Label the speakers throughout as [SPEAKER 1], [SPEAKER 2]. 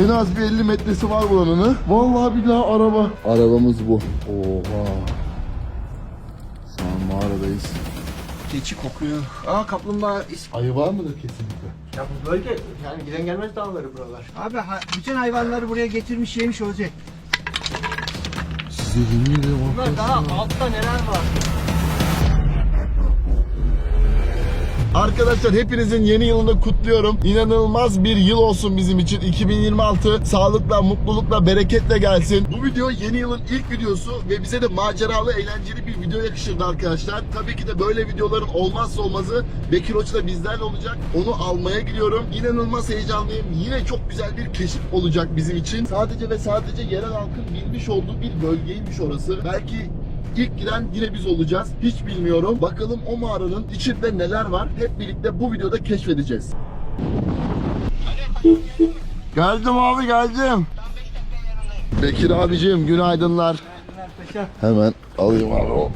[SPEAKER 1] En az bir 50 metresi var buranın. Vallahi billahi araba. Arabamız bu. Oha. Şu an mağaradayız.
[SPEAKER 2] Keçi kokuyor. Aa kaplumbağa is-
[SPEAKER 1] Ayı var mıdır kesinlikle?
[SPEAKER 2] Ya bu bölge yani giden gelmez dağları buralar. Abi ha- bütün hayvanları buraya getirmiş yemiş olacak.
[SPEAKER 1] Size yemin ederim
[SPEAKER 2] Bunlar daha altta neler var?
[SPEAKER 1] Arkadaşlar hepinizin yeni yılını kutluyorum. İnanılmaz bir yıl olsun bizim için. 2026 sağlıkla, mutlulukla, bereketle gelsin. Bu video yeni yılın ilk videosu ve bize de maceralı, eğlenceli bir video yakışırdı arkadaşlar. Tabii ki de böyle videoların olmazsa olmazı Bekir Hoca da bizlerle olacak. Onu almaya gidiyorum. İnanılmaz heyecanlıyım. Yine çok güzel bir keşif olacak bizim için. Sadece ve sadece yerel halkın bilmiş olduğu bir bölgeymiş orası. Belki İlk giren yine biz olacağız. Hiç bilmiyorum. Bakalım o mağaranın içinde neler var. Hep birlikte bu videoda keşfedeceğiz. Geldim abi geldim. Bekir abicim günaydınlar. Hemen alayım abi o.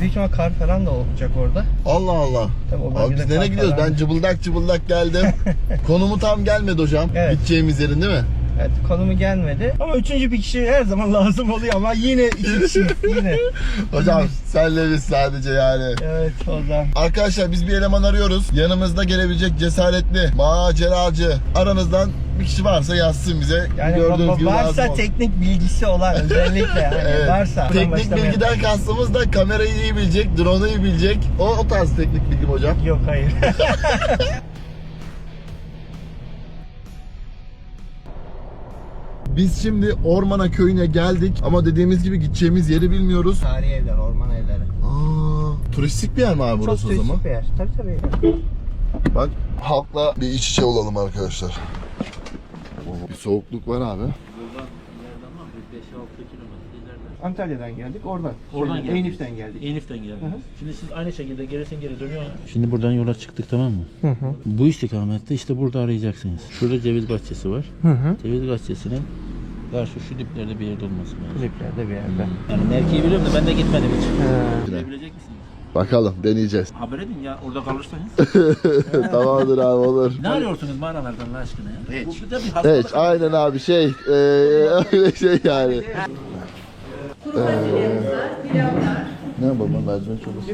[SPEAKER 2] Büyük ihtimal kar falan da olacak orada.
[SPEAKER 1] Allah Allah.
[SPEAKER 2] Tabii o
[SPEAKER 1] Abi biz nereye gidiyoruz?
[SPEAKER 2] falan-
[SPEAKER 1] Ben cıbıldak cıbıldak geldim. Konumu tam gelmedi hocam.
[SPEAKER 2] Evet.
[SPEAKER 1] Gideceğimiz yerin değil mi?
[SPEAKER 2] Evet konumu gelmedi. Ama üçüncü bir kişi her zaman lazım oluyor ama yine iki kişi yine.
[SPEAKER 1] Hocam senle biz sadece yani.
[SPEAKER 2] Evet o zaman.
[SPEAKER 1] Arkadaşlar biz bir eleman arıyoruz. Yanımızda gelebilecek cesaretli, maceracı. Aranızdan bir kişi varsa yazsın bize.
[SPEAKER 2] Yani
[SPEAKER 1] Gördüğünüz
[SPEAKER 2] va-
[SPEAKER 1] gibi lazım
[SPEAKER 2] varsa
[SPEAKER 1] oldu.
[SPEAKER 2] teknik bilgisi olan özellikle yani
[SPEAKER 1] Evet.
[SPEAKER 2] varsa.
[SPEAKER 1] Teknik bilgiden kastımız da kamerayı iyi bilecek, drone'u iyi bilecek. O, o tarz teknik bilgim hocam.
[SPEAKER 2] Yok hayır.
[SPEAKER 1] Biz şimdi Ormana köyüne geldik ama dediğimiz gibi gideceğimiz yeri bilmiyoruz.
[SPEAKER 2] Tarihi evler, orman evleri.
[SPEAKER 1] Aa, turistik bir yer mi abi burası
[SPEAKER 2] Çok
[SPEAKER 1] o zaman?
[SPEAKER 2] turistik bir yer. Tabii tabii.
[SPEAKER 1] Bak halkla bir iç içe olalım arkadaşlar. Bir soğukluk var abi.
[SPEAKER 2] Antalya'dan geldik oradan.
[SPEAKER 3] Oradan
[SPEAKER 2] Şeyden,
[SPEAKER 3] geldik.
[SPEAKER 2] Eynif'ten geldik. Hı hı.
[SPEAKER 3] Şimdi siz aynı şekilde gerisin geri dönüyor. Şimdi buradan yola çıktık tamam mı?
[SPEAKER 2] Hı hı.
[SPEAKER 3] Bu istikamette işte burada arayacaksınız. Şurada ceviz bahçesi var.
[SPEAKER 2] Hı hı.
[SPEAKER 3] Ceviz bahçesinin karşı şu diplerde bir yerde olması lazım.
[SPEAKER 2] Kliplerde bir yerde.
[SPEAKER 3] Yani mevkiyi biliyorum da ben de gitmedim hiç.
[SPEAKER 2] He.
[SPEAKER 3] Bilebilecek misiniz?
[SPEAKER 1] Bakalım deneyeceğiz.
[SPEAKER 3] Haber edin ya orada kalırsanız.
[SPEAKER 1] Tamamdır abi olur.
[SPEAKER 3] ne arıyorsunuz mağaralardan Allah aşkına ya? Bu bir de bir hastalık.
[SPEAKER 1] Evet aynen abi şey eee, öyle şey yani.
[SPEAKER 4] Pilavlar.
[SPEAKER 1] Ne yapalım mercimek çorbası?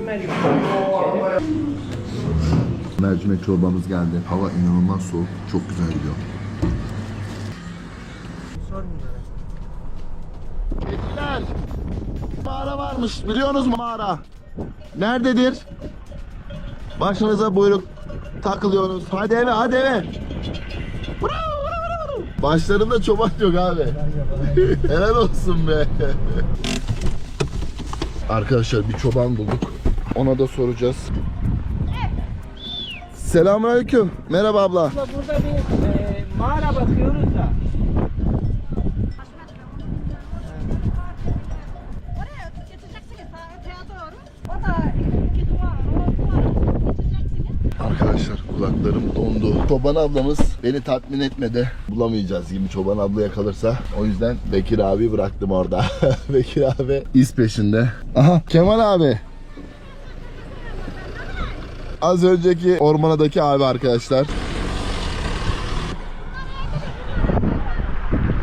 [SPEAKER 1] Mercimek çorbamız geldi. Hava inanılmaz soğuk. Çok güzel gidiyor. Kediler. Mağara varmış. Biliyorsunuz mağara? Nerededir? Başınıza buyruk takılıyorsunuz. Hadi eve hadi eve. Başlarında çoban yok abi. Helal olsun be. Arkadaşlar bir çoban bulduk. Ona da soracağız. Selamünaleyküm. Merhaba abla.
[SPEAKER 2] Burada bir e, mağara bakıyoruz
[SPEAKER 1] Çoban ablamız beni tatmin etmedi. Bulamayacağız gibi çoban abla kalırsa. O yüzden Bekir abi bıraktım orada. Bekir abi iz peşinde. Aha Kemal abi. Az önceki ormanadaki abi arkadaşlar.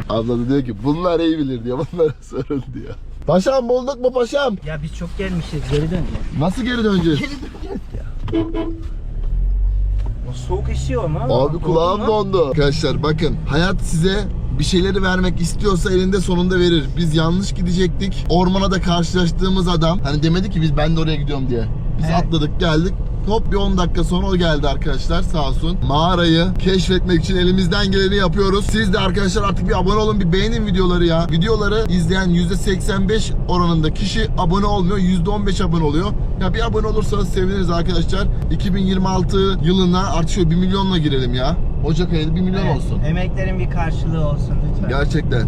[SPEAKER 1] Abla da diyor ki bunlar iyi bilir diyor. Bunlara sorun diyor. Paşam bulduk mu paşam?
[SPEAKER 2] Ya biz çok gelmişiz geri dön.
[SPEAKER 1] Nasıl geri döneceğiz?
[SPEAKER 2] O soğuk esiyor ama.
[SPEAKER 1] Abi kulağım dondu. Arkadaşlar bakın hayat size bir şeyleri vermek istiyorsa elinde sonunda verir. Biz yanlış gidecektik. Ormana da karşılaştığımız adam hani demedi ki biz ben de oraya gidiyorum diye. Biz
[SPEAKER 2] Evet.
[SPEAKER 1] atladık geldik. Hop bir 10 dakika sonra o geldi arkadaşlar sağ olsun. Mağarayı keşfetmek için elimizden geleni yapıyoruz. Siz de arkadaşlar artık bir abone olun bir beğenin videoları ya. Videoları izleyen %85 oranında kişi abone olmuyor. %15 abone oluyor. Ya bir abone olursanız seviniriz arkadaşlar. 2026 yılına artık şöyle 1 milyonla girelim ya. Ocak ayında 1 milyon
[SPEAKER 2] Evet,
[SPEAKER 1] olsun.
[SPEAKER 2] Emeklerin bir karşılığı olsun lütfen.
[SPEAKER 1] Gerçekten.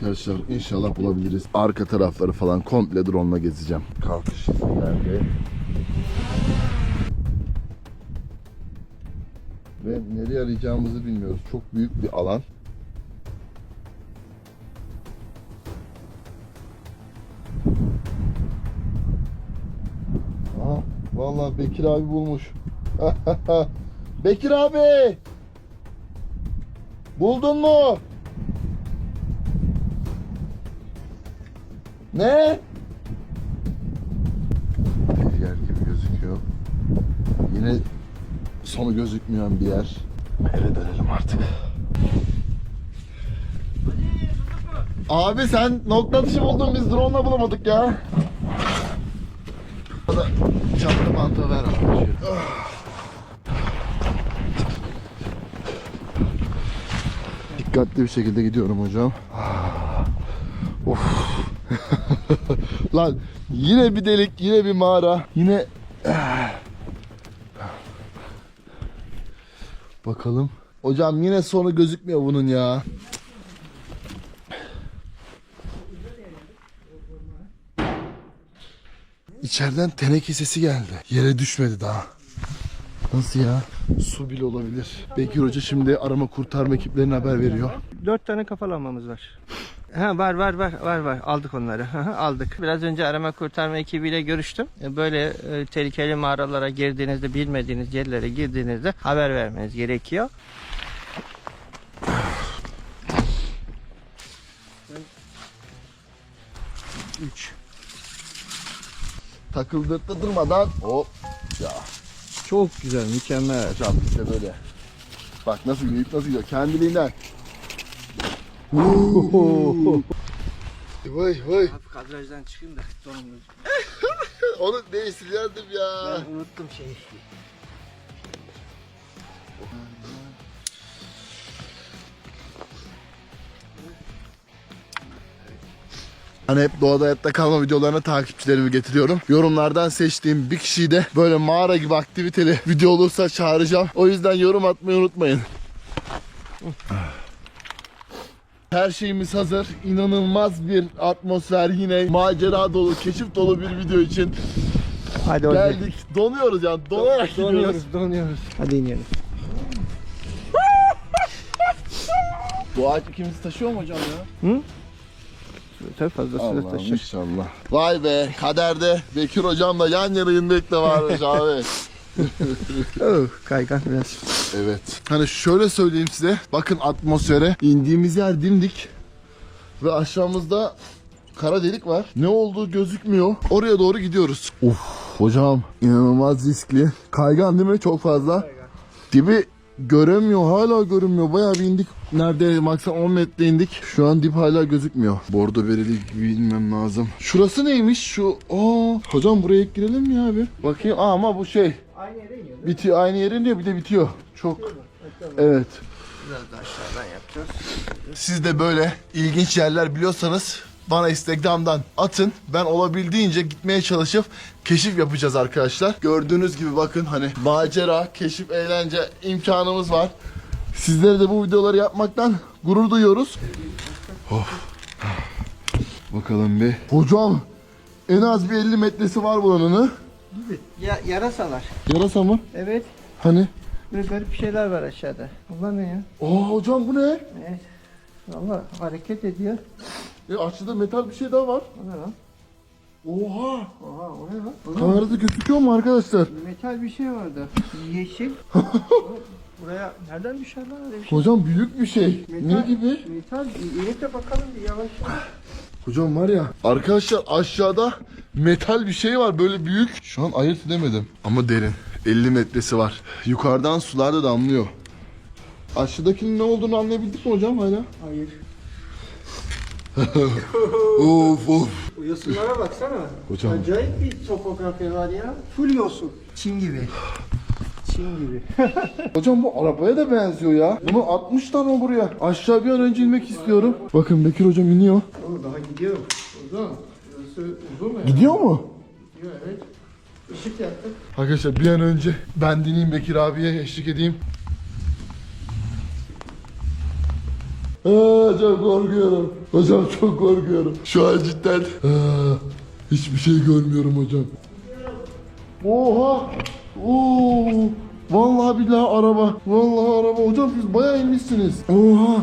[SPEAKER 1] Arkadaşlar inşallah bulabiliriz. Arka tarafları falan komple drone ile gezeceğim. Kalkış geldi. Ve nereye arayacağımızı bilmiyoruz. Çok büyük bir alan. Aha, vallahi Bekir abi bulmuş. Bekir abi. Buldun mu? Ne? Bir yer gibi gözüküyor. Yine sonu gözükmeyen bir yer. Eve dönelim artık. Abi sen nokta atışı buldun biz drone'la bulamadık ya. Çatlı mantığı ver abi. Dikkatli bir şekilde gidiyorum hocam. Lan yine bir delik, yine bir mağara, yine Bakalım. Hocam yine sonu gözükmüyor bunun ya. İçeriden teneke sesi geldi. Yere düşmedi daha. Nasıl ya? Su bile olabilir. Bekir Hoca şimdi arama kurtarma ekiplerine haber veriyor.
[SPEAKER 2] Dört tane kafalanmamız var. Ha var var var var var aldık onları aldık. Biraz önce arama kurtarma ekibiyle görüştüm. E, Böyle e, tehlikeli mağaralara girdiğinizde bilmediğiniz yerlere girdiğinizde haber vermeniz gerekiyor. Üç.
[SPEAKER 1] Takıldırdı durmadan hop ya.
[SPEAKER 2] Çok güzel mükemmel.
[SPEAKER 1] Hocam işte böyle. Bak nasıl gidiyor, nasıl gidiyor kendiliğinden. Vay vay.
[SPEAKER 2] Abi kadrajdan çıkayım da donumuz.
[SPEAKER 1] Onu değiştirirdim ya.
[SPEAKER 2] Ben unuttum şeyi.
[SPEAKER 1] Hani hep doğada hayatta kalma videolarına takipçilerimi getiriyorum. Yorumlardan seçtiğim bir kişiyi de böyle mağara gibi aktiviteli video olursa çağıracağım. O yüzden yorum atmayı unutmayın. Her şeyimiz hazır. İnanılmaz bir atmosfer yine macera dolu, keşif dolu bir video için
[SPEAKER 2] Hadi zaman.
[SPEAKER 1] geldik. Donuyoruz yani. Donarak gidiyoruz.
[SPEAKER 2] Donuyoruz, donuyoruz. Hadi inelim.
[SPEAKER 1] Bu ağaç ikimizi taşıyor mu hocam ya?
[SPEAKER 2] Tabii fazlasıyla
[SPEAKER 1] Allah'ım
[SPEAKER 2] taşır.
[SPEAKER 1] inşallah. Vay be kaderde Bekir hocamla yan yana inmek de varmış abi.
[SPEAKER 2] Oh, kaygan biraz.
[SPEAKER 1] Evet. Hani şöyle söyleyeyim size. Bakın atmosfere. indiğimiz yer dimdik. Ve aşağımızda kara delik var. Ne olduğu gözükmüyor. Oraya doğru gidiyoruz. Of hocam inanılmaz riskli. Kaygan değil mi? Çok fazla. Dibi göremiyor. Hala görünmüyor. Bayağı bir indik. Nerede maksimum 10 metre indik. Şu an dip hala gözükmüyor. Bordo bereli gibi bilmem lazım. Şurası neymiş? Şu. Aa, hocam buraya girelim mi abi? Bakayım. Aa, ama bu şey.
[SPEAKER 2] Aynı yere iniyoruz.
[SPEAKER 1] Bitiyor aynı yerin diyor bir de bitiyor. Çok. Evet.
[SPEAKER 2] Biraz da aşağıdan yapacağız.
[SPEAKER 1] Siz de böyle ilginç yerler biliyorsanız bana Instagram'dan atın. Ben olabildiğince gitmeye çalışıp keşif yapacağız arkadaşlar. Gördüğünüz gibi bakın hani macera, keşif, eğlence imkanımız var. Sizlere de bu videoları yapmaktan gurur duyuyoruz. Of. Bakalım bir. Hocam en az bir 50 metresi var buranın. Ha?
[SPEAKER 2] Ya, yarasalar.
[SPEAKER 1] Yarasa mı?
[SPEAKER 2] Evet.
[SPEAKER 1] Hani?
[SPEAKER 2] Böyle garip şeyler var aşağıda. Bunlar ne ya?
[SPEAKER 1] Aa hocam bu ne?
[SPEAKER 2] Evet. Valla hareket ediyor.
[SPEAKER 1] E aşağıda metal bir şey daha var.
[SPEAKER 2] O ne lan?
[SPEAKER 1] Oha!
[SPEAKER 2] Oha o ne lan? O ne?
[SPEAKER 1] Kamerada gözüküyor mu arkadaşlar?
[SPEAKER 2] Metal bir şey vardı. Yeşil. Buraya nereden düşer lan öyle bir şey?
[SPEAKER 1] Hocam büyük bir şey. Ne
[SPEAKER 2] Metal.
[SPEAKER 1] gibi?
[SPEAKER 2] Metal. İnip de bakalım bir yavaş yavaş.
[SPEAKER 1] Hocam var ya arkadaşlar aşağıda metal bir şey var böyle büyük. Şu an ayırt edemedim. Ama derin. 50 metresi var. Yukarıdan sular da damlıyor. Aşağıdakinin ne olduğunu anlayabildik mi hocam hala?
[SPEAKER 2] Hayır.
[SPEAKER 1] of of.
[SPEAKER 2] Yosunlara baksana.
[SPEAKER 1] Hocam.
[SPEAKER 2] Acayip bir topografi var ya. Full yosun. Çin gibi. Çin gibi.
[SPEAKER 1] Hocam bu arabaya da benziyor ya. Bunu atmışlar mı buraya? Aşağı bir an önce inmek istiyorum. Bakın Bekir hocam iniyor.
[SPEAKER 2] Oğlum daha gidiyor. Burası uzun mu?
[SPEAKER 1] Gidiyor mu?
[SPEAKER 2] Gidiyor evet. Işık yaktık.
[SPEAKER 1] Arkadaşlar bir an önce ben dinleyeyim Bekir abiye eşlik edeyim. Aa, çok korkuyorum. Hocam çok korkuyorum. Şu an cidden aa, hiçbir şey görmüyorum hocam. Oha! Oo! Vallahi billahi araba. Vallahi araba. Hocam siz bayağı inmişsiniz. Oha!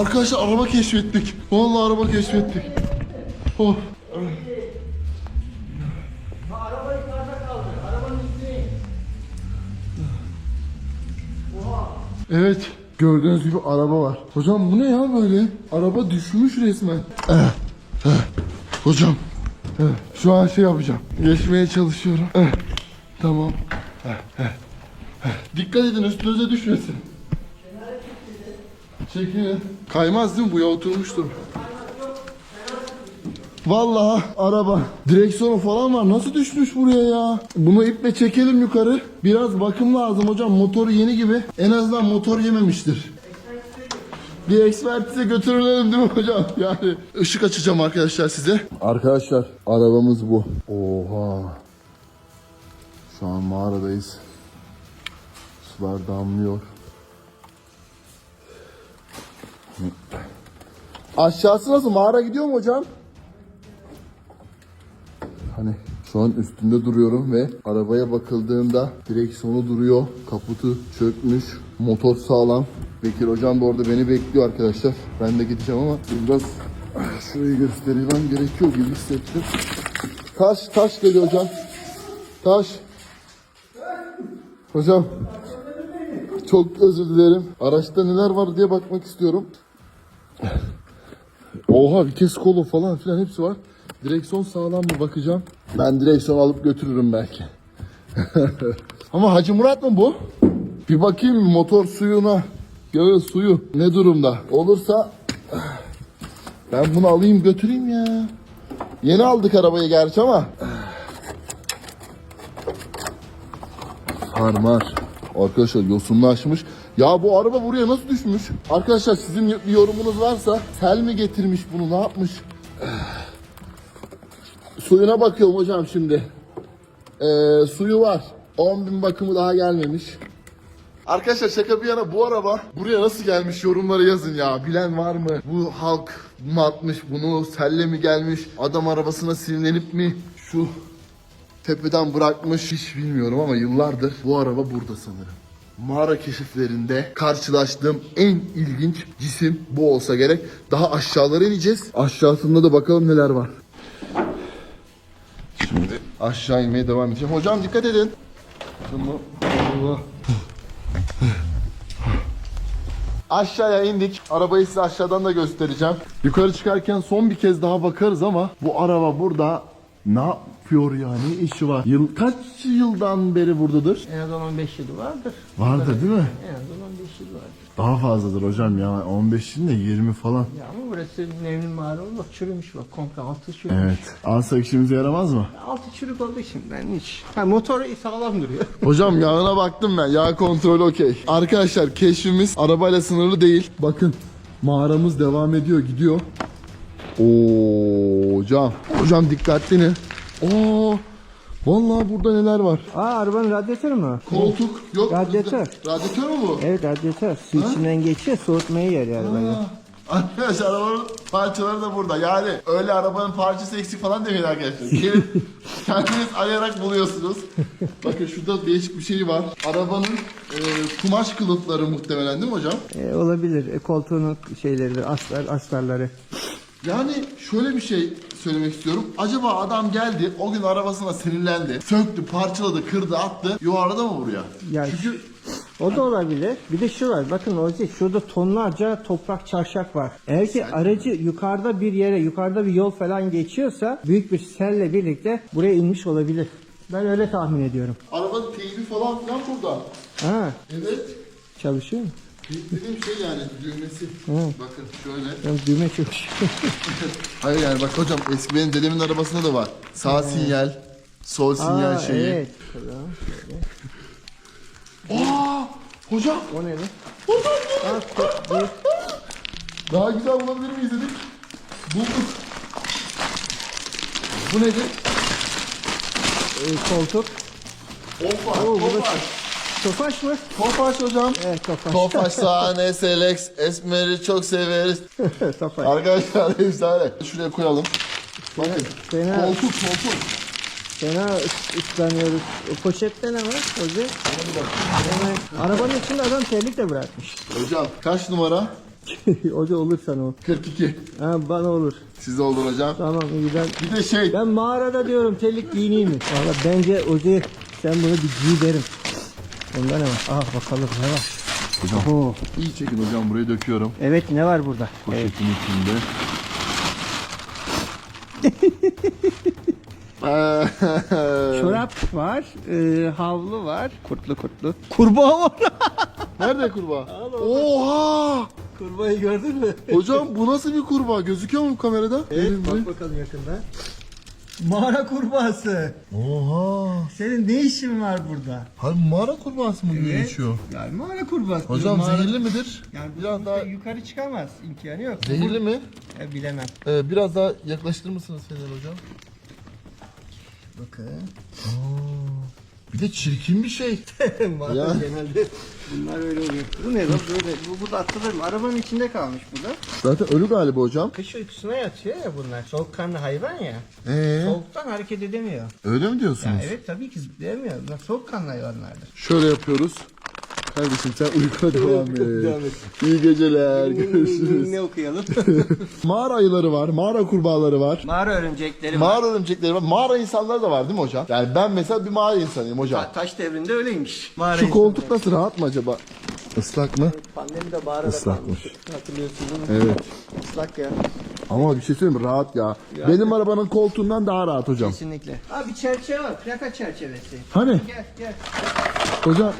[SPEAKER 1] Arkadaşlar araba keşfettik. Vallahi araba keşfettik. Oh.
[SPEAKER 2] Araba yukarıda kaldı. Arabanın üstüne in.
[SPEAKER 1] Evet. Gördüğünüz gibi araba var. Hocam bu ne ya böyle? Araba düşmüş resmen. Eh, eh. Hocam. eh, Şu an şey yapacağım. Geçmeye çalışıyorum. Eh, Tamam. Eh, eh. Dikkat edin üstünüze düşmesin. Çekilin. Kaymaz değil mi? Bu ya oturmuştur. Vallahi araba direksiyonu falan var. Nasıl düşmüş buraya ya? Bunu iple çekelim yukarı. Biraz bakım lazım hocam. Motoru yeni gibi. En azından motor yememiştir. Bir ekspertize götürülelim değil mi hocam? Yani ışık açacağım arkadaşlar size. Arkadaşlar arabamız bu. Oha. Şu an mağaradayız. Sular damlıyor. Aşağısı nasıl? Mağara gidiyor mu hocam? Hani şu an üstünde duruyorum ve arabaya bakıldığında direksiyonu duruyor. Kaputu çökmüş. Motor sağlam. Bekir hocam da orada beni bekliyor arkadaşlar. Ben de gideceğim ama biraz şurayı göstermem gerekiyor gibi hissettim. Taş, taş geliyor hocam. Taş. Hocam. Çok özür dilerim. Araçta neler var diye bakmak istiyorum. Oha vites kolu falan filan hepsi var. Direksiyon sağlam mı bakacağım. Ben direksiyon alıp götürürüm belki. Ama Hacı Murat mı bu? Bir bakayım motor suyuna. Yağı suyu ne durumda? Olursa ben bunu alayım götüreyim ya. Yeni aldık arabayı gerçi ama. Sarmar. Arkadaşlar yosunlaşmış. Ya bu araba buraya nasıl düşmüş? Arkadaşlar sizin bir yorumunuz varsa sel mi getirmiş bunu ne yapmış? Suyuna bakıyorum hocam şimdi. Ee, suyu var. 10 bin bakımı daha gelmemiş. Arkadaşlar şaka bir yana bu araba buraya nasıl gelmiş yorumlara yazın ya. Bilen var mı? Bu halk mı atmış bunu? Selle mi gelmiş? Adam arabasına sinirlenip mi? Şu tepeden bırakmış hiç bilmiyorum ama yıllardır bu araba burada sanırım. Mağara keşiflerinde karşılaştığım en ilginç cisim bu olsa gerek. Daha aşağılara ineceğiz. Aşağısında da bakalım neler var. Şimdi aşağı inmeye devam edeceğim. Hocam dikkat edin. Bunu Allah. Aşağıya indik. Arabayı size aşağıdan da göstereceğim. Yukarı çıkarken son bir kez daha bakarız ama bu araba burada ne yapıyor ya? Ne işi var? Yıl, kaç yıldan beri buradadır?
[SPEAKER 2] En az 15 yılı vardır.
[SPEAKER 1] Vardır değil mi?
[SPEAKER 2] En az 15 yılı vardır.
[SPEAKER 1] Daha fazladır hocam ya. 15 değil de 20 falan.
[SPEAKER 2] Ya ama burası Nevin mağara bak çürümüş bak komple altı çürümüş.
[SPEAKER 1] Evet. Alsak işimize yaramaz mı?
[SPEAKER 2] Altı çürük olduğu için ben hiç. Ha motor sağlam duruyor.
[SPEAKER 1] Hocam yağına baktım ben. Yağ kontrolü okey. Arkadaşlar keşfimiz arabayla sınırlı değil. Bakın mağaramız devam ediyor gidiyor. Oo hocam. Hocam dikkatli ne? Oo. Vallahi burada neler var?
[SPEAKER 2] Aa arabanın radyatörü mü?
[SPEAKER 1] Koltuk yok.
[SPEAKER 2] Radyatör.
[SPEAKER 1] Radyatör mü bu?
[SPEAKER 2] Evet radyatör. Su içinden geçiyor soğutmaya yarıyor arabayı.
[SPEAKER 1] Arkadaşlar arabanın parçaları da burada. Yani öyle arabanın parçası eksik falan demeyin arkadaşlar. Gelin kendiniz arayarak buluyorsunuz. Bakın şurada değişik bir şey var. Arabanın e, kumaş kılıfları muhtemelen değil mi hocam?
[SPEAKER 2] E, olabilir. E, koltuğunun şeyleri, astar, astarları.
[SPEAKER 1] Yani şöyle bir şey söylemek istiyorum. Acaba adam geldi o gün arabasına sinirlendi. Söktü, parçaladı, kırdı, attı. Yuvarladı mı buraya?
[SPEAKER 2] Ya
[SPEAKER 1] Çünkü
[SPEAKER 2] O da olabilir. Bir de şu var. Bakın Ozi şurada tonlarca toprak çarşak var. Eğer ki aracı yukarıda bir yere, yukarıda bir yol falan geçiyorsa büyük bir selle birlikte buraya inmiş olabilir. Ben öyle tahmin ediyorum.
[SPEAKER 1] arabanın teybi falan filan burada.
[SPEAKER 2] Ha,
[SPEAKER 1] Evet.
[SPEAKER 2] çalışıyor mu?
[SPEAKER 1] Dediğim şey yani düğmesi. Bakın şöyle.
[SPEAKER 2] Ben düğme çalışıyor.
[SPEAKER 1] Hayır yani bak hocam eski benim dedemin arabasında da var. Sağ sinyal, sol sinyal
[SPEAKER 2] Aa,
[SPEAKER 1] şeyi.
[SPEAKER 2] evet.
[SPEAKER 1] Aa! Hocam
[SPEAKER 2] O ne lan? Aa, çok büyük.
[SPEAKER 1] daha güzel bulabilir miyiz dedik. Bulduk. Bu nedir?
[SPEAKER 2] E, koltuk.
[SPEAKER 1] Tofaş,
[SPEAKER 2] Oo, bu da. Tofaş mı?
[SPEAKER 1] Tofaş hocam.
[SPEAKER 2] Evet Tofaş.
[SPEAKER 1] Tofaş sahne, Selex, Esmer'i çok severiz.
[SPEAKER 2] Tofaş.
[SPEAKER 1] Arkadaşlar efsane. Şuraya koyalım. Bakın.
[SPEAKER 2] Fena,
[SPEAKER 1] Koltuk, koltuk.
[SPEAKER 2] fena ıs- ıslanıyoruz. O poşette ne var Ozi? Hemen- Arabanın içinde adam terlik de bırakmış.
[SPEAKER 1] Hocam kaç numara?
[SPEAKER 2] o da olur sana o.
[SPEAKER 1] 42.
[SPEAKER 2] Ha, bana olur.
[SPEAKER 1] Size olur hocam.
[SPEAKER 2] Tamam iyi ben.
[SPEAKER 1] Bir de şey.
[SPEAKER 2] Ben mağarada diyorum terlik giyineyim mi? Valla bence Ozi sen bunu bir giy derim. Onda ne var? Aa bakalım ne var?
[SPEAKER 1] Hocam
[SPEAKER 2] Oo.
[SPEAKER 1] iyi çekin hocam buraya döküyorum.
[SPEAKER 2] Evet ne var burada? Evet.
[SPEAKER 1] Poşetin içinde.
[SPEAKER 2] Çorap var, e, havlu var. Kurtlu kurtlu. Kurbağa var.
[SPEAKER 1] Nerede kurbağa? Oha!
[SPEAKER 2] Kurbağayı gördün mü?
[SPEAKER 1] Hocam bu nasıl bir kurbağa? Gözüküyor mu kamerada? Verin bir.
[SPEAKER 2] bakalım yakında. Mağara kurbağası.
[SPEAKER 1] Oha!
[SPEAKER 2] Senin ne işin var burada?
[SPEAKER 1] Hayır mağara kurbağası mı gibi geçiyor?
[SPEAKER 2] Yani mağara kurbağası.
[SPEAKER 1] Hocam
[SPEAKER 2] Mağara-
[SPEAKER 1] zehirli midir?
[SPEAKER 2] Yani
[SPEAKER 1] biraz
[SPEAKER 2] biraz
[SPEAKER 1] daha
[SPEAKER 2] yukarı çıkamaz. İmkanı yok.
[SPEAKER 1] zehirli mi?
[SPEAKER 2] E, bilemem.
[SPEAKER 1] Ee, biraz daha yaklaştırır mısınız Fener hocam?
[SPEAKER 2] Bakın.
[SPEAKER 1] Bir de çirkin bir şey. Ya.
[SPEAKER 2] genelde bunlar öyle oluyor. Bu ne lan böyle? Bu, bu da atılır mı? Arabanın içinde kalmış bu da.
[SPEAKER 1] Zaten ölü galiba hocam.
[SPEAKER 2] Kış uykusuna yatıyor ya bunlar. Soğukkanlı hayvan ya.
[SPEAKER 1] Ee,
[SPEAKER 2] Soğuktan hareket edemiyor.
[SPEAKER 1] öyle mi diyorsunuz?
[SPEAKER 2] Ya evet tabii ki zıplayamıyor. Bunlar soğukkanlı hayvanlardır.
[SPEAKER 1] Şöyle yapıyoruz. Kardeşim sen uykuna devam et. İyi geceler. Görüşürüz.
[SPEAKER 2] Ne okuyalım?
[SPEAKER 1] mağara ayıları var, mağara kurbağaları var.
[SPEAKER 2] Mağara örümcekleri var.
[SPEAKER 1] Mağara örümcekleri var. Mağara insanları da var değil mi hocam? Yani ben mesela bir mağara insanıyım hocam.
[SPEAKER 2] Ta- taş devrinde öyleymiş. Mağara
[SPEAKER 1] Şu
[SPEAKER 2] insanları.
[SPEAKER 1] koltuk nasıl rahat mı acaba? Islak mı?
[SPEAKER 2] Pandemide mağarada
[SPEAKER 1] Islakmış.
[SPEAKER 2] kalmıştık. Hatırlıyorsunuz değil mi?
[SPEAKER 1] Evet.
[SPEAKER 2] Islak ya.
[SPEAKER 1] Ama bir şey söyleyeyim mi? Rahat ya. Benim arabanın koltuğundan daha rahat hocam.
[SPEAKER 2] Kesinlikle. Abi çerçeve var. Plaka çerçevesi.
[SPEAKER 1] Hani?
[SPEAKER 2] Gel gel.
[SPEAKER 1] Hocam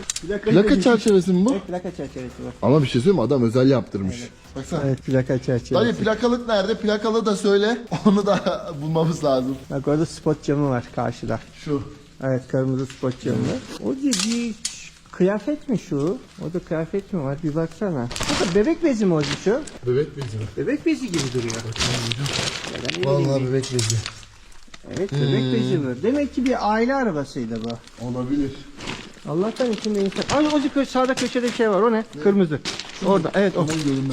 [SPEAKER 1] plaka çerçevesi mi bu?
[SPEAKER 2] Evet, plaka çerçevesi var.
[SPEAKER 1] Ama bir şey söyleyeyim mi? Adam özel yaptırmış. Baksana.
[SPEAKER 2] Evet plaka çerçevesi.
[SPEAKER 1] Dayı plakalık nerede? Plakalı da söyle. Onu da bulmamız lazım.
[SPEAKER 2] Bak orada spot camı var karşıda.
[SPEAKER 1] Şu.
[SPEAKER 2] Evet kırmızı spot camı. O bir kıyafet mi şu? O da kıyafet mi var? Bir baksana. O da bebek bezi mi o şu?
[SPEAKER 1] Bebek bezi mi?
[SPEAKER 2] Bebek bezi gibi duruyor. Bileyim.
[SPEAKER 1] Vallahi bebek bezi.
[SPEAKER 2] Evet bebek bezi var. Demek ki bir aile arabasıydı bu.
[SPEAKER 1] Olabilir.
[SPEAKER 2] Allah'tan içinde insan. Ay o kö sağda köşede bir şey var. O ne? Kırmızı. Orada. Evet o.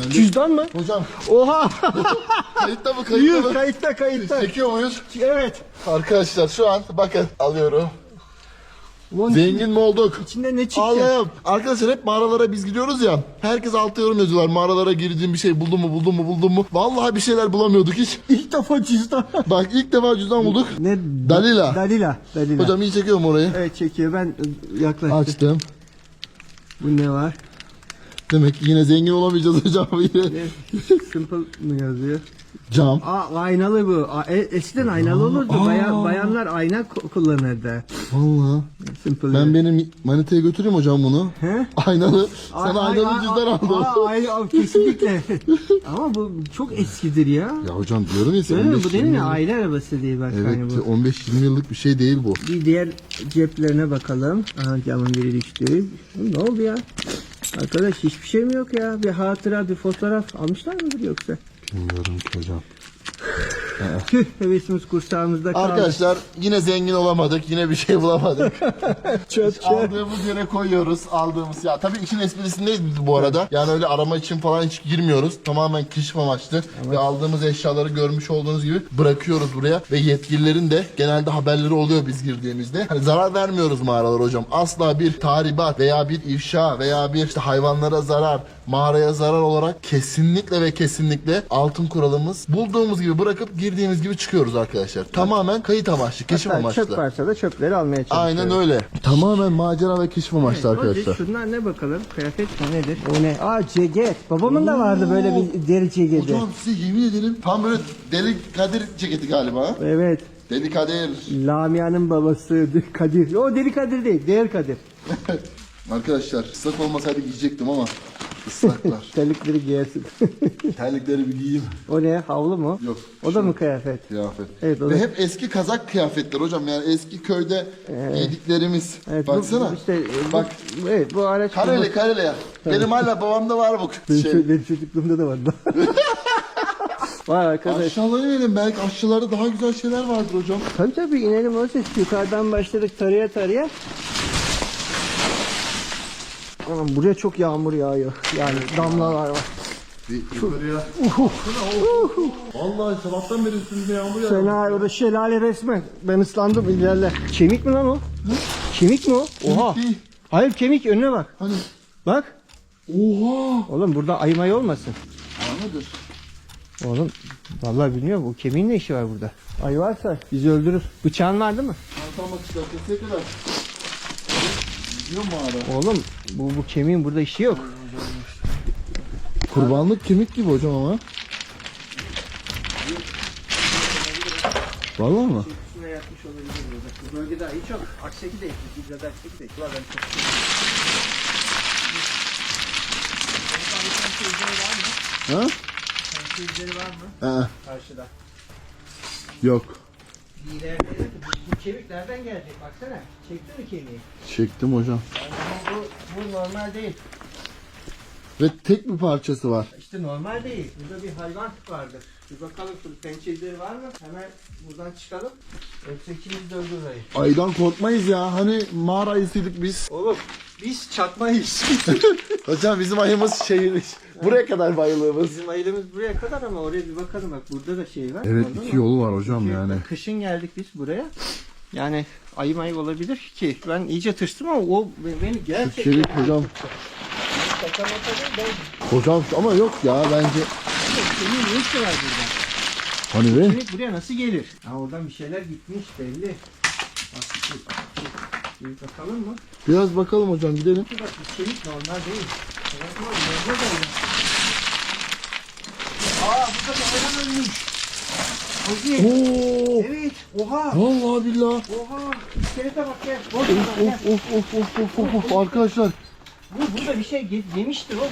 [SPEAKER 2] Cüzdan mı?
[SPEAKER 1] Hocam
[SPEAKER 2] Oha!
[SPEAKER 1] kayıtta mı kayıtta
[SPEAKER 2] Yüz
[SPEAKER 1] mı?
[SPEAKER 2] kayıtta kayıtta.
[SPEAKER 1] Çekiyor muyuz?
[SPEAKER 2] Evet.
[SPEAKER 1] Arkadaşlar şu an bakın alıyorum.
[SPEAKER 2] Ulan
[SPEAKER 1] Zengin mi olduk?
[SPEAKER 2] içinde ne çıktı?
[SPEAKER 1] Allah'ım. Arkadaşlar hep mağaralara biz gidiyoruz ya. Herkes altı yorum yazıyorlar. Mağaralara girdiğim bir şey buldun mu buldun mu buldun mu? Vallahi bir şeyler bulamıyorduk hiç.
[SPEAKER 2] İlk defa cüzdan.
[SPEAKER 1] Bak ilk defa cüzdan bulduk.
[SPEAKER 2] ne?
[SPEAKER 1] Dalila.
[SPEAKER 2] Dalila. Dalila.
[SPEAKER 1] Hocam iyi çekiyorum orayı.
[SPEAKER 2] Evet çekiyor. Ben e, yaklaştım.
[SPEAKER 1] Açtım.
[SPEAKER 2] Bu ne var?
[SPEAKER 1] Demek ki yine zengin olamayacağız hocam yine.
[SPEAKER 2] Ne? Simple mı yazıyor?
[SPEAKER 1] Cam.
[SPEAKER 2] Aa aynalı bu. Aa, e, eskiden aynalı olurdu. Baya, bayanlar ayna ku- kullanırdı.
[SPEAKER 1] Vallahi.
[SPEAKER 2] Simple.
[SPEAKER 1] Ben benim manitaya götüreyim hocam bunu.
[SPEAKER 2] He?
[SPEAKER 1] Aynalı.
[SPEAKER 2] Ay-
[SPEAKER 1] Sana
[SPEAKER 2] ay-
[SPEAKER 1] aynalı
[SPEAKER 2] ay-
[SPEAKER 1] cüzdan aldım.
[SPEAKER 2] Aa, ay- ay, kesinlikle. Ama bu çok eskidir ya.
[SPEAKER 1] Ya hocam diyorum ya
[SPEAKER 2] mi?
[SPEAKER 1] 15
[SPEAKER 2] Bu değil mi?
[SPEAKER 1] yıllık-
[SPEAKER 2] Aile arabası değil bak
[SPEAKER 1] Evet
[SPEAKER 2] hani bu.
[SPEAKER 1] 15-20 yıllık bir şey değil bu.
[SPEAKER 2] Bir diğer ceplerine bakalım. Aha camın biri düştü. Ne oldu ya? Arkadaş hiçbir şey mi yok ya? Bir hatıra, bir fotoğraf almışlar mıdır yoksa?
[SPEAKER 1] Bilmiyorum ki hocam.
[SPEAKER 2] Tüh hevesimiz kursağımızda kaldı.
[SPEAKER 1] Arkadaşlar yine zengin olamadık. Yine bir şey bulamadık.
[SPEAKER 2] çöp
[SPEAKER 1] Biz aldığımız yere koyuyoruz. Aldığımız ya tabii işin esprisindeyiz biz bu arada. Yani öyle arama için falan hiç girmiyoruz. Tamamen keşif amaçlı. Ve aldığımız eşyaları görmüş olduğunuz gibi bırakıyoruz buraya. Ve yetkililerin de genelde haberleri oluyor biz girdiğimizde. Hani zarar vermiyoruz mağaralara hocam. Asla bir tahribat veya bir ifşa veya bir işte hayvanlara zarar, mağaraya zarar olarak kesinlikle ve kesinlikle altın kuralımız bulduğumuz gibi bırakıp girdiğimiz gibi çıkıyoruz arkadaşlar. Tamamen kayıt amaçlı, keşif
[SPEAKER 2] Hatta
[SPEAKER 1] amaçlı.
[SPEAKER 2] çöp varsa da çöpleri almaya çalışıyoruz.
[SPEAKER 1] Aynen öyle. Tamamen macera ve keşif amaçlı arkadaşlar.
[SPEAKER 2] Şunlar ne bakalım? Kıyafet mi nedir? O ne? Aa ceket. Babamın da vardı böyle bir deri ceketi.
[SPEAKER 1] Hocam size yemin ederim tam böyle Deli Kadir ceketi galiba.
[SPEAKER 2] Evet.
[SPEAKER 1] Deli Kadir.
[SPEAKER 2] Lamia'nın babası Kadir. O deli Kadir değil. Değer Kadir.
[SPEAKER 1] Arkadaşlar ıslak olmasaydı giyecektim ama ıslaklar.
[SPEAKER 2] Terlikleri giyersin.
[SPEAKER 1] Terlikleri bir giyeyim.
[SPEAKER 2] o ne? Havlu mu?
[SPEAKER 1] Yok.
[SPEAKER 2] O da mı kıyafet?
[SPEAKER 1] Kıyafet.
[SPEAKER 2] Evet, o
[SPEAKER 1] Ve
[SPEAKER 2] da-
[SPEAKER 1] hep eski kazak kıyafetler hocam. Yani eski köyde giydiklerimiz.
[SPEAKER 2] Evet, bu-
[SPEAKER 1] Baksana.
[SPEAKER 2] bu işte, e, bu-
[SPEAKER 1] Bak.
[SPEAKER 2] Evet bu araç.
[SPEAKER 1] Kareli kareli ya. Benim hala babamda var bu
[SPEAKER 2] Benim,
[SPEAKER 1] şey.
[SPEAKER 2] benim çocukluğumda da vardı. Vay arkadaş.
[SPEAKER 1] Aşağılara inelim. Belki aşağılarda daha güzel şeyler vardır hocam.
[SPEAKER 2] Tabii tabii inelim o ses. Yukarıdan başladık tarıya tarıya. Anam buraya çok yağmur yağıyor. Yani damlalar var.
[SPEAKER 1] Bir yukarıya. Vallahi sabahtan beri üstümüzde yağmur yağıyor.
[SPEAKER 2] Fena orada şelale resmen. Ben ıslandım ilerle. Kemik mi lan o? Kemik mi o? Oha.
[SPEAKER 1] Değil.
[SPEAKER 2] Hayır kemik önüne bak.
[SPEAKER 1] Hani
[SPEAKER 2] Bak.
[SPEAKER 1] oha.
[SPEAKER 2] Oğlum burada aymayı olmasın.
[SPEAKER 1] Anladır.
[SPEAKER 2] Oğlum vallahi bilmiyorum o kemiğin ne işi var burada? Ay varsa bizi öldürür. Bıçağın var değil mi?
[SPEAKER 1] Anlatmak ister. Keseye kadar. Yok mağara.
[SPEAKER 2] Oğlum bu, bu kemiğin burada işi yok.
[SPEAKER 1] Kurbanlık kemik gibi hocam ama. Vallahi mı?
[SPEAKER 2] Şuraya yatmış olabilir. Bu bölgede ayı çok. Akseki de ekmek. İzlada akseki de. Ulan ben çok
[SPEAKER 1] Ha?
[SPEAKER 2] Pençe izleri var mı?
[SPEAKER 1] Ee,
[SPEAKER 2] Karşıda.
[SPEAKER 1] yok.
[SPEAKER 2] İleride de bu, bu kemik nereden gelecek? Baksana. Çekti mi kemiği?
[SPEAKER 1] Çektim hocam.
[SPEAKER 2] Ama bu, bu normal değil.
[SPEAKER 1] Ve tek bir parçası var.
[SPEAKER 2] İşte normal değil. Burada bir hayvan vardır. Bir bakalım şu pençe izleri var mı? Hemen buradan çıkalım. Yoksa ikimiz de öldürür ayı.
[SPEAKER 1] Aydan korkmayız ya. Hani mağara ayısıydık biz.
[SPEAKER 2] Oğlum biz çakmayız.
[SPEAKER 1] Hocam bizim ayımız şehir. Buraya kadar bayılığımız.
[SPEAKER 2] Bizim ayılımız buraya kadar ama oraya bir bakalım bak burada da şey var.
[SPEAKER 1] Evet
[SPEAKER 2] Anladın
[SPEAKER 1] iki
[SPEAKER 2] mı?
[SPEAKER 1] yolu var hocam
[SPEAKER 2] İki
[SPEAKER 1] yani.
[SPEAKER 2] Kışın geldik biz buraya. Yani ayı mayı olabilir ki. Ben iyice tırstım ama o beni gerçekten...
[SPEAKER 1] Kemik hocam.
[SPEAKER 2] Şaka maka değil, ben
[SPEAKER 1] Hocam ama yok ya bence.
[SPEAKER 2] senin ne işi var burada?
[SPEAKER 1] Hani be?
[SPEAKER 2] Kemik buraya nasıl gelir? Ha oradan bir şeyler gitmiş belli. Bak, bir- bir bakalım mı?
[SPEAKER 1] Biraz bakalım hocam gidelim.
[SPEAKER 2] Bak bu kemik normal değil. Evet, normal, normal değil. Aa burada bir hayvan ölmüş. Ozi.
[SPEAKER 1] Oo!
[SPEAKER 2] Evet. Oha.
[SPEAKER 1] Vallahi billah.
[SPEAKER 2] Oha. İskelete bak gel.
[SPEAKER 1] Of of of of of of of of arkadaşlar.
[SPEAKER 2] Bu burada bir şey ye- yemiştir o.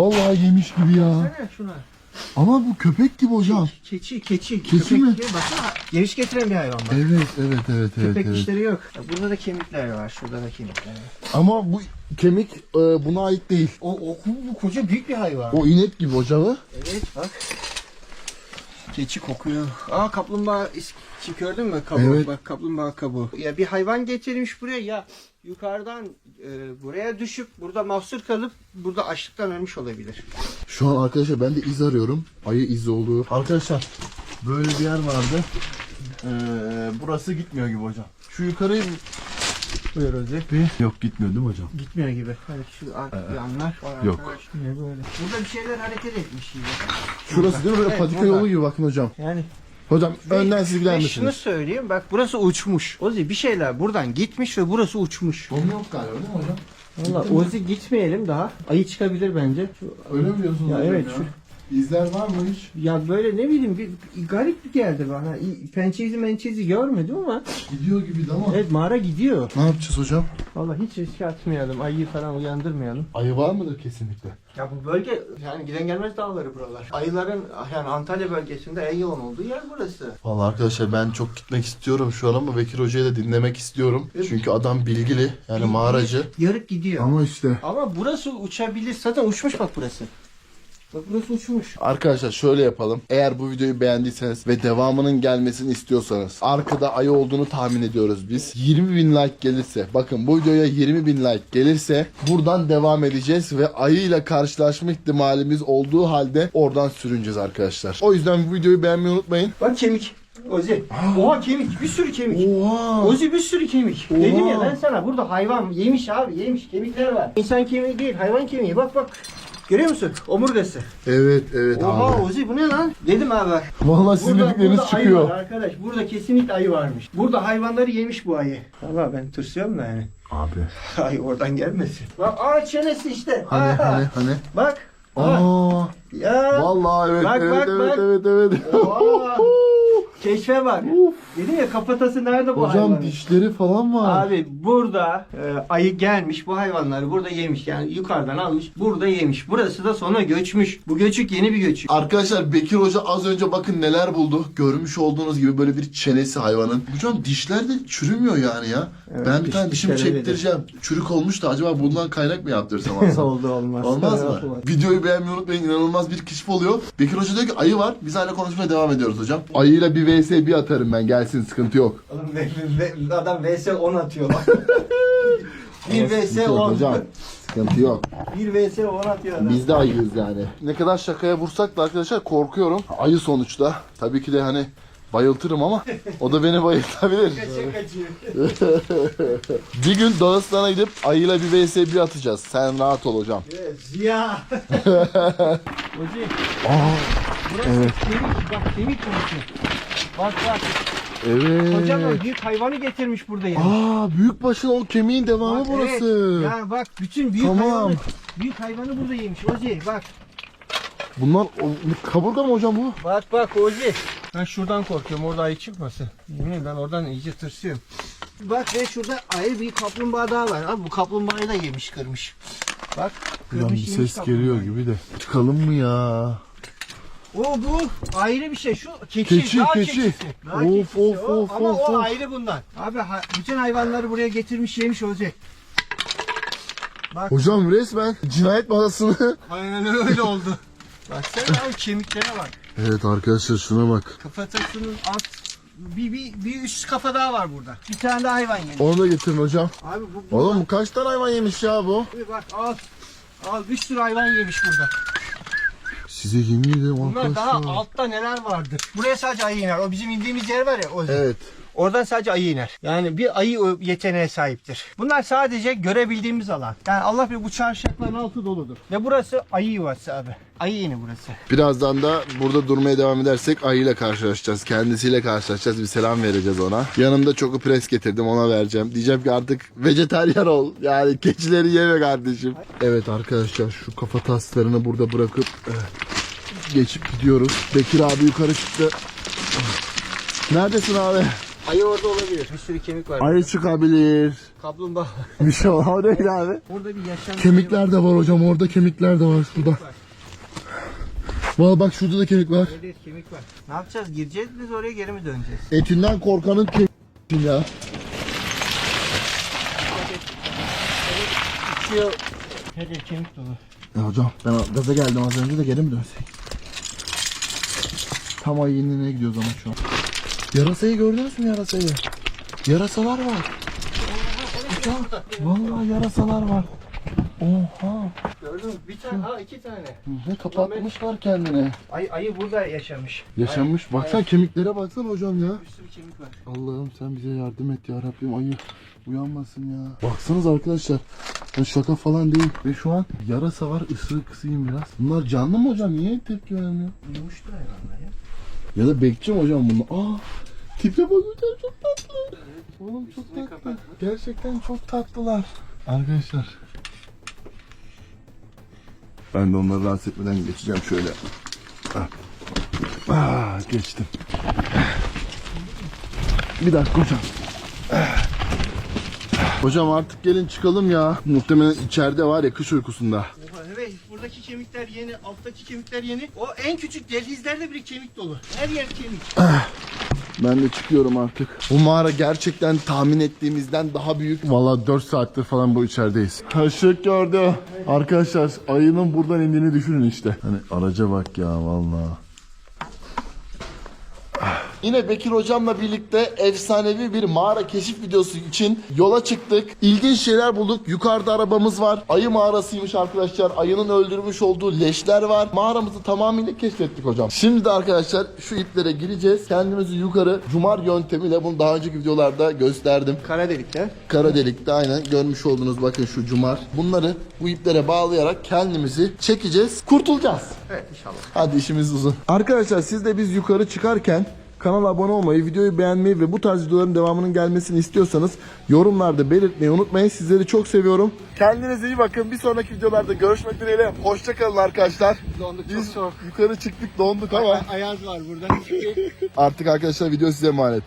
[SPEAKER 1] Vallahi yemiş gibi ya.
[SPEAKER 2] Baksana şuna.
[SPEAKER 1] Ama bu köpek gibi hocam.
[SPEAKER 2] Keçi, keçi.
[SPEAKER 1] Keçi
[SPEAKER 2] köpek
[SPEAKER 1] mi?
[SPEAKER 2] gibi. Baksana geviş getiren bir hayvan bak.
[SPEAKER 1] Evet evet evet evet.
[SPEAKER 2] Köpek
[SPEAKER 1] evet.
[SPEAKER 2] dişleri yok. Burada da kemikler var. Şurada da kemikler var.
[SPEAKER 1] Ama bu kemik e, buna ait değil.
[SPEAKER 2] O, o bu koca büyük bir hayvan.
[SPEAKER 1] O inek gibi hocam.
[SPEAKER 2] Evet bak. Keçi kokuyor. Aa kaplumbağa gördün mü kabuğu?
[SPEAKER 1] Evet.
[SPEAKER 2] Bak kaplumbağa kabuğu. Ya bir hayvan getirmiş buraya ya yukarıdan e, buraya düşüp burada mahsur kalıp burada açlıktan ölmüş olabilir.
[SPEAKER 1] Şu an arkadaşlar ben de iz arıyorum. Ayı izi oluyor. Arkadaşlar böyle bir yer vardı. Ee, burası gitmiyor gibi hocam. Şu yukarıyı
[SPEAKER 2] Buyur Özel.
[SPEAKER 1] bir... Yok gitmiyor değil mi hocam?
[SPEAKER 2] Gitmiyor gibi. Hadi şu ar- yanlar. Vay
[SPEAKER 1] Ee, yok.
[SPEAKER 2] arkadaş, Ne böyle? Burada bir şeyler hareket etmiş gibi.
[SPEAKER 1] Şurası değil mi? Böyle
[SPEAKER 2] Evet,
[SPEAKER 1] patika
[SPEAKER 2] burada.
[SPEAKER 1] yolu gibi bakın hocam.
[SPEAKER 2] Yani
[SPEAKER 1] Hocam önden siz gider
[SPEAKER 2] ve şunu
[SPEAKER 1] misiniz?
[SPEAKER 2] söyleyeyim bak burası uçmuş. Ozi bir şeyler buradan gitmiş ve burası uçmuş.
[SPEAKER 1] Sonu yok galiba değil mi hocam?
[SPEAKER 2] Valla Ozi gitmeyelim daha. Ayı çıkabilir bence. Şu,
[SPEAKER 1] Öyle mi diyorsunuz
[SPEAKER 2] Ya
[SPEAKER 1] hocam
[SPEAKER 2] evet,
[SPEAKER 1] ya?
[SPEAKER 2] şu-
[SPEAKER 1] İzler var mı hiç?
[SPEAKER 2] ya böyle ne bileyim bir, garip bir geldi bana. Pençezi mençezi görmedim ama
[SPEAKER 1] Gidiyor gibi de ama.
[SPEAKER 2] evet mağara gidiyor.
[SPEAKER 1] Ne yapacağız hocam?
[SPEAKER 2] Valla hiç riske atmayalım. Ayıyı falan uyandırmayalım.
[SPEAKER 1] Ayı var mıdır kesinlikle?
[SPEAKER 2] Ya bu bölge yani giden gelmez dağları buralar. Ayıların yani Antalya bölgesinde en yoğun olduğu yer burası.
[SPEAKER 1] Vallahi arkadaşlar ben çok gitmek istiyorum şu an ama Bekir Hoca'yı da dinlemek istiyorum. Çünkü adam bilgili yani mağaracı.
[SPEAKER 2] Yarıp gidiyor.
[SPEAKER 1] Ama işte
[SPEAKER 2] Ama burası uçabilir. Zaten uçmuş bak burası. Bak burası uçmuş.
[SPEAKER 1] Arkadaşlar şöyle yapalım. Eğer bu videoyu beğendiyseniz ve devamının gelmesini istiyorsanız arkada ayı olduğunu tahmin ediyoruz biz. 20 bin like gelirse bakın bu videoya 20 bin like gelirse buradan devam edeceğiz ve ayıyla karşılaşma ihtimalimiz olduğu halde oradan sürüneceğiz arkadaşlar. O yüzden bu videoyu beğenmeyi unutmayın.
[SPEAKER 2] Bak kemik. Ozi. Oha kemik. Bir sürü kemik.
[SPEAKER 1] Oha!
[SPEAKER 2] Ozi bir sürü kemik.
[SPEAKER 1] Oha.
[SPEAKER 2] Dedim ya ben sana burada hayvan yemiş abi yemiş kemikler var. İnsan kemiği değil hayvan kemiği bak bak. Görüyor musun? Omurgası.
[SPEAKER 1] Evet evet
[SPEAKER 2] Oha
[SPEAKER 1] abi.
[SPEAKER 2] Ozi bu ne lan? Dedim abi bak.
[SPEAKER 1] Vallahi sizin dedikleriniz
[SPEAKER 2] ayı var
[SPEAKER 1] çıkıyor.
[SPEAKER 2] arkadaş. Burada kesinlikle ayı varmış. Burada hayvanları yemiş bu ayı. Valla ben tırsıyorum da yani.
[SPEAKER 1] Abi.
[SPEAKER 2] Ay oradan gelmesin. Bak aa çenesi işte.
[SPEAKER 1] Hani
[SPEAKER 2] Aa.
[SPEAKER 1] hani hani.
[SPEAKER 2] Bak. Aa. Ya.
[SPEAKER 1] Vallahi evet
[SPEAKER 2] Bak,
[SPEAKER 1] evet
[SPEAKER 2] bak,
[SPEAKER 1] evet,
[SPEAKER 2] bak.
[SPEAKER 1] evet evet
[SPEAKER 2] Oha. Keşfe bak.
[SPEAKER 1] Uf.
[SPEAKER 2] Dedim ya kafatası nerede bu
[SPEAKER 1] Hocam
[SPEAKER 2] hayvanın?
[SPEAKER 1] dişleri falan var.
[SPEAKER 2] Abi burada e, ayı gelmiş bu hayvanları burada yemiş yani yukarıdan almış burada yemiş. Burası da sonra göçmüş. Bu göçük yeni bir göçük.
[SPEAKER 1] Arkadaşlar Bekir Hoca az önce bakın neler buldu. Görmüş olduğunuz gibi böyle bir çenesi hayvanın. Hocam dişler de çürümüyor yani ya.
[SPEAKER 2] Evet,
[SPEAKER 1] ben bir
[SPEAKER 2] diş-
[SPEAKER 1] tane dişimi
[SPEAKER 2] dişler öyle
[SPEAKER 1] çektireceğim. Çürük olmuş da acaba bundan kaynak mı yaptırsam aslında?
[SPEAKER 2] Oldu olmaz.
[SPEAKER 1] Olmaz mı?
[SPEAKER 2] Olmaz.
[SPEAKER 1] Videoyu beğenmeyi unutmayın. İnanılmaz bir keşif oluyor. Bekir Hoca diyor ki ayı var. Biz hala konuşmaya devam ediyoruz hocam. Ayıyla bir vs bir atarım ben. Gelsin sıkıntı yok.
[SPEAKER 2] Oğlum ve- ve- adam vs 10 atıyor bak. bir
[SPEAKER 1] Ama
[SPEAKER 2] vs
[SPEAKER 1] sıkıntı yok
[SPEAKER 2] 10.
[SPEAKER 1] Hocam. Sıkıntı yok.
[SPEAKER 2] Bir vs 10 atıyor adam.
[SPEAKER 1] Biz de ayıyız yani. Ne kadar şakaya vursak da arkadaşlar korkuyorum. Ayı sonuçta. Tabii ki de hani bayıltırım ama o da beni bayıltabilir.
[SPEAKER 2] Kaçıyor kaçıyor.
[SPEAKER 1] Bir gün Dağıstan'a gidip ayıyla bir vs bir atacağız. Sen rahat ol hocam.
[SPEAKER 2] Evet, Ziya. Hoca
[SPEAKER 1] Aa,
[SPEAKER 2] burası kemik bak kemik konusu. Bak bak.
[SPEAKER 1] Evet.
[SPEAKER 2] Kocaman büyük hayvanı getirmiş burada yani.
[SPEAKER 1] Aa büyükbaşın o kemiğin devamı
[SPEAKER 2] Bak,
[SPEAKER 1] burası.
[SPEAKER 2] Evet. Yani bak bütün büyük
[SPEAKER 1] Tamam.
[SPEAKER 2] hayvanı büyük hayvanı burada yemiş Ozi bak.
[SPEAKER 1] Bunlar o, kaburga mı hocam bu?
[SPEAKER 2] Bak bak Ozi. Ben şuradan korkuyorum orada ayı çıkmasın. Yemin ben oradan iyice tırsıyorum. Bak ve şurada ayı bir kaplumbağa daha var. Abi bu kaplumbağayı da yemiş kırmış. Bak
[SPEAKER 1] Ulan bir
[SPEAKER 2] kırmış yemiş
[SPEAKER 1] ses geliyor gibi de. Çıkalım mı ya?
[SPEAKER 2] O bu ayrı bir şey. Şu keçi,
[SPEAKER 1] Keçi,
[SPEAKER 2] dağ
[SPEAKER 1] keçi.
[SPEAKER 2] keçisi. Dağ
[SPEAKER 1] Of,
[SPEAKER 2] keçisi
[SPEAKER 1] of,
[SPEAKER 2] o.
[SPEAKER 1] of,
[SPEAKER 2] Ama
[SPEAKER 1] of,
[SPEAKER 2] o
[SPEAKER 1] of.
[SPEAKER 2] ayrı bundan. Abi ha- bütün hayvanları buraya getirmiş yemiş Ozi. Bak
[SPEAKER 1] Hocam resmen cinayet masasını.
[SPEAKER 2] aynen öyle oldu. Baksana abi kemiklere bak.
[SPEAKER 1] evet arkadaşlar şuna bak.
[SPEAKER 2] Kafatasının alt bir, bir, bir üst kafa daha var burada. Bir tane daha hayvan yemiş.
[SPEAKER 1] Onu da getirin hocam.
[SPEAKER 2] Abi bu, bu
[SPEAKER 1] Oğlum kaç tane hayvan yemiş ya bu?
[SPEAKER 2] Abi bak al. Al bir sürü hayvan yemiş burada.
[SPEAKER 1] Size yemin ederim
[SPEAKER 2] Bunlar daha
[SPEAKER 1] arkadaşlar.
[SPEAKER 2] altta neler vardır. Buraya sadece ayı iner. O bizim indiğimiz yer var ya. O
[SPEAKER 1] Evet.
[SPEAKER 2] Oradan sadece ayı iner. Yani bir ayı yeteneğe sahiptir. Bunlar sadece görebildiğimiz alan. Yani Allah bilir bu çarşafların altı doludur. Ve burası ayı yuvası abi. Ayı yeni burası.
[SPEAKER 1] Birazdan da burada durmaya devam edersek ayıyla karşılaşacağız. Kendisiyle karşılaşacağız. Bir selam vereceğiz ona. Yanımda çoku pres getirdim ona vereceğim. Diyeceğim ki artık vejetaryen ol. Yani keçileri yeme kardeşim. Evet arkadaşlar şu kafa taslarını burada bırakıp evet, geçip gidiyoruz. Bekir abi yukarı çıktı. Neredesin abi?
[SPEAKER 2] Ayı orada olabilir. Bir sürü kemik var.
[SPEAKER 1] Ayı çıkabilir.
[SPEAKER 2] Kaplumbağa.
[SPEAKER 1] Bir şey var. O değil abi.
[SPEAKER 2] Burada bir yaşam
[SPEAKER 1] Kemikler de var hocam. Orada kemikler de var şurada. Valla bak şurada da kemik var.
[SPEAKER 2] Evet kemik var. Ne yapacağız? Gireceğiz biz oraya geri mi döneceğiz?
[SPEAKER 1] Etinden korkanın kemiği ya.
[SPEAKER 2] Uçuyor. Her yer kemik dolu.
[SPEAKER 1] Ya hocam ben gaza geldim az önce de geri mi dönsek? Tam ayı inine gidiyoruz ama şu an. Yarasayı gördünüz mü yarasayı? Yarasalar var. Hocam vallahi yarasalar var. Oha.
[SPEAKER 2] Gördün mü? Bir tane, ha iki tane.
[SPEAKER 1] Ne kapatmışlar kendine.
[SPEAKER 2] Ayı, ayı burada yaşamış.
[SPEAKER 1] Yaşanmış. Baksana kemiklere baksana hocam ya.
[SPEAKER 2] Bir sürü kemik var.
[SPEAKER 1] Allah'ım sen bize yardım et ya Rabbim ayı uyanmasın ya. Baksanız arkadaşlar. Ya şaka falan değil. Ve şu an yarasa var ısırık kısayım biraz. Bunlar canlı mı hocam? Niye tepki vermiyor?
[SPEAKER 2] Uyumuştur hayvanlar ya.
[SPEAKER 1] Ya da bekçi mi hocam bunlar? Aa tipe bak hocam çok tatlı. Oğlum çok tatlı. Gerçekten çok tatlılar. Arkadaşlar. Ben de onları rahatsız etmeden geçeceğim şöyle. Ah. Ah, geçtim. Bir dakika hocam. Hocam artık gelin çıkalım ya. Muhtemelen içeride var ya kış uykusunda.
[SPEAKER 2] Oha, evet buradaki kemikler yeni, alttaki kemikler yeni. O en küçük dehlizlerde bile kemik dolu. Her yer kemik.
[SPEAKER 1] Ben de çıkıyorum artık. Bu mağara gerçekten tahmin ettiğimizden daha büyük. Valla 4 saattir falan bu içerideyiz. Işık gördü. Arkadaşlar ayının buradan indiğini düşünün işte. Hani araca bak ya valla. Yine Bekir hocamla birlikte efsanevi bir mağara keşif videosu için yola çıktık. İlginç şeyler bulduk. Yukarıda arabamız var. Ayı mağarasıymış arkadaşlar. Ayının öldürmüş olduğu leşler var. Mağaramızı tamamıyla keşfettik hocam. Şimdi de arkadaşlar şu iplere gireceğiz. Kendimizi yukarı cumar yöntemiyle bunu daha önceki videolarda gösterdim.
[SPEAKER 2] Kara delikler.
[SPEAKER 1] Kara delikte aynen görmüş olduğunuz bakın şu cumar. Bunları bu iplere bağlayarak kendimizi çekeceğiz. Kurtulacağız.
[SPEAKER 2] Evet inşallah.
[SPEAKER 1] Hadi işimiz uzun. Arkadaşlar siz de biz yukarı çıkarken kanala abone olmayı, videoyu beğenmeyi ve bu tarz videoların devamının gelmesini istiyorsanız yorumlarda belirtmeyi unutmayın. Sizleri çok seviyorum. Kendinize iyi bakın. Bir sonraki videolarda görüşmek dileğiyle. Hoşçakalın arkadaşlar.
[SPEAKER 2] Donduk çok
[SPEAKER 1] Biz
[SPEAKER 2] soğuk.
[SPEAKER 1] yukarı çıktık donduk ama
[SPEAKER 2] Ayaz var buradan.
[SPEAKER 1] artık arkadaşlar video size emanet.